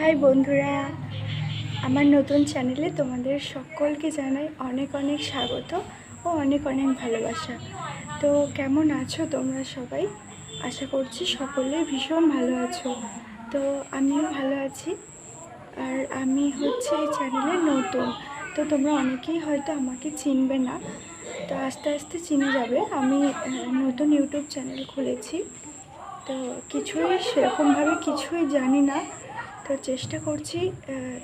High বন্ধুরা, আমার নতুন চ্যানেলে তোমাদের সকলকে জানাই অনেক অনেক স্বাগত ও অনেক অনেক ভালোবাসা। তো কেমন আছো তোমরা সবাই? আশা করছি সকলেই ভীষণ ভালো আছো। তো আমিও ভালো আছি। আর আমি হচ্ছে এই চ্যানেলে নতুন। তো তোমরা অনেকেই হয়তো আমাকে চিনবে না, তো আস্তে আস্তে চিনে যাবে। আমি নতুন ইউটিউব চ্যানেল খুলেছি। তো কিছুই সেরকমভাবে কিছুই জানি না। তো চেষ্টা করছি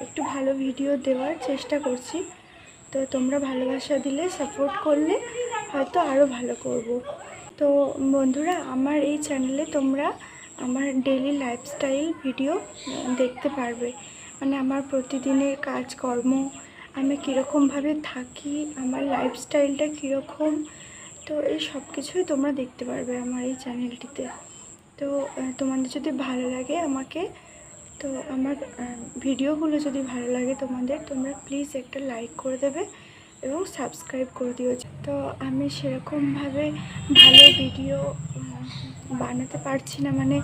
একটু ভালো ভিডিও দেওয়ার চেষ্টা করছি। তো তোমরা ভালোবাসা দিলে সাপোর্ট করলে হয়তো আরও ভালো করব। তো বন্ধুরা, আমার এই চ্যানেলে তোমরা আমার ডেলি লাইফস্টাইল ভিডিও দেখতে পারবে। মানে আমার প্রতিদিনের কাজকর্ম, আমি কীরকমভাবে থাকি, আমার লাইফস্টাইলটা কীরকম, তো এই সব কিছুই তোমরা দেখতে পারবে আমার এই চ্যানেলটিতে তো তোমাদের যদি ভালো লাগে আমাকে তো আমার ভিডিওগুলো যদি ভালো লাগে তোমাদের, তোমরা প্লিজ একটা লাইক করে দেবে এবং সাবস্ক্রাইব করে দিও। তো আমি সেরকমভাবে ভালো ভিডিও বানাতে পারছি না। মানে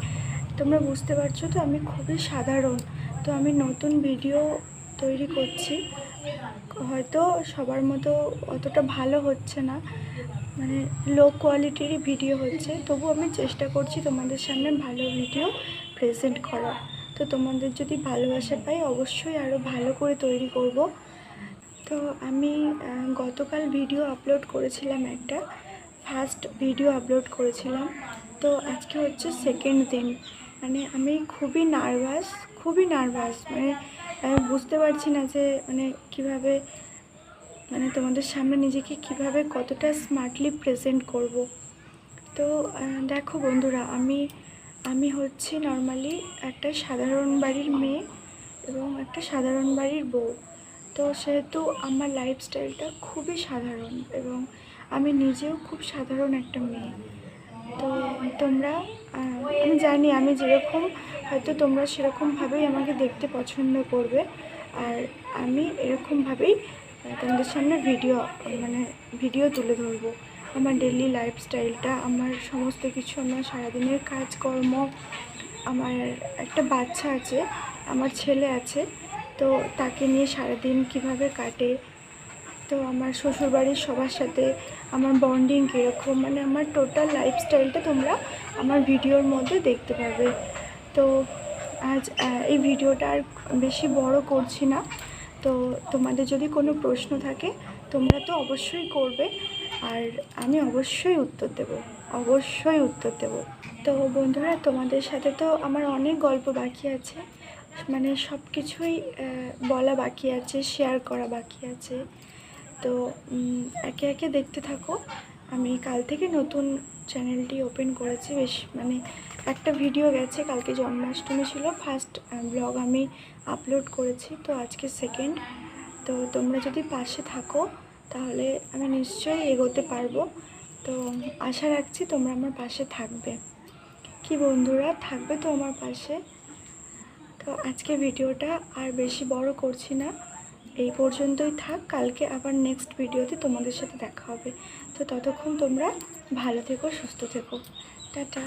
তোমরা বুঝতে পারছ তো আমি খুবই সাধারণ। তো আমি নতুন ভিডিও তৈরি করছি। হয়তো সবার মতো অতটা ভালো হচ্ছে না। মানে লো কোয়ালিটিরই ভিডিও হচ্ছে। তবু আমি চেষ্টা করছি তোমাদের সামনে ভালো ভিডিও প্রেজেন্ট করার। তো তোমাদের যদি ভালোবাসা পাই, অবশ্যই আরও ভালো করে তৈরি করব। তো আমি গতকাল ভিডিও আপলোড করেছিলাম একটা। ফার্স্ট ভিডিও আপলোড করেছিলাম। তো আজকে হচ্ছে সেকেন্ড দিন। মানে আমি খুবই নার্ভাস খুবই নার্ভাস মানে আমি বুঝতে পারছি না যে মানে কীভাবে মানে তোমাদের সামনে নিজেকে কীভাবে কতটা স্মার্টলি প্রেজেন্ট করব। তো দেখো বন্ধুরা, আমি আমি হচ্ছি নর্মালি একটা সাধারণ বাড়ির মেয়ে এবং একটা সাধারণ বাড়ির বউ। তো সেহেতু আমার লাইফস্টাইলটা খুবই সাধারণ এবং আমি নিজেও খুব সাধারণ একটা মেয়ে। তো তোমরা আমি জানি আমি যেরকম, হয়তো তোমরা সেরকমভাবেই আমাকে দেখতে পছন্দ করবে। আর আমি এরকমভাবেই তোমাদের সামনে ভিডিও মানে ভিডিও তুলে ধরবো। আমার ডেলি লাইফস্টাইলটা আমার সমস্ত কিছু, আমার সারাদিনের কাজকর্ম, আমার একটা বাচ্চা আছে, আমার ছেলে আছে, তো তাকে নিয়ে সারাদিন কীভাবে কাটে? তো আমার শ্বশুরবাড়ির সবার সাথে আমার বন্ডিং কীরকম? মানে আমার টোটাল লাইফস্টাইলটা তোমরা আমার ভিডিওর মধ্যে দেখতে পাবে। তো আজ এই ভিডিওটা আর বেশি বড় করছি না। তো তোমাদের যদি কোনো প্রশ্ন থাকে, তোমরা তো অবশ্যই করবে। আর আমি অবশ্যই উত্তর দেব, অবশ্যই উত্তর দেব। তো বন্ধুরা, তোমাদের সাথে তো আমার অনেক গল্প বাকি আছে মানে সব কিছুই বলা বাকি আছে শেয়ার করা বাকি আছে। তো একে একে দেখতে থাকো। আমি কাল থেকে নতুন চ্যানেলটি ওপেন করেছি, বেশ মানে একটা ভিডিও গেছে, কালকে জন্মাষ্টমী ছিল। ফার্স্ট ব্লগ আমি আপলোড করেছি, তো আজকে সেকেন্ড তো তোমরা যদি পাশে থাকো তাহলে আমি নিশ্চয়ই এগোতে পারব। তো আশা রাখছি তোমরা আমার পাশে থাকবে। কি বন্ধুরা, থাকবে তো আমার পাশে। তো আজকে ভিডিওটা আর বেশি বড় করছি না। এই পর্যন্তই থাক, কালকে আবার নেক্সট ভিডিওতে তোমাদের সাথে দেখা হবে। তো ততক্ষণ তোমরা ভালো থেকো, সুস্থ থেকো। টাটা।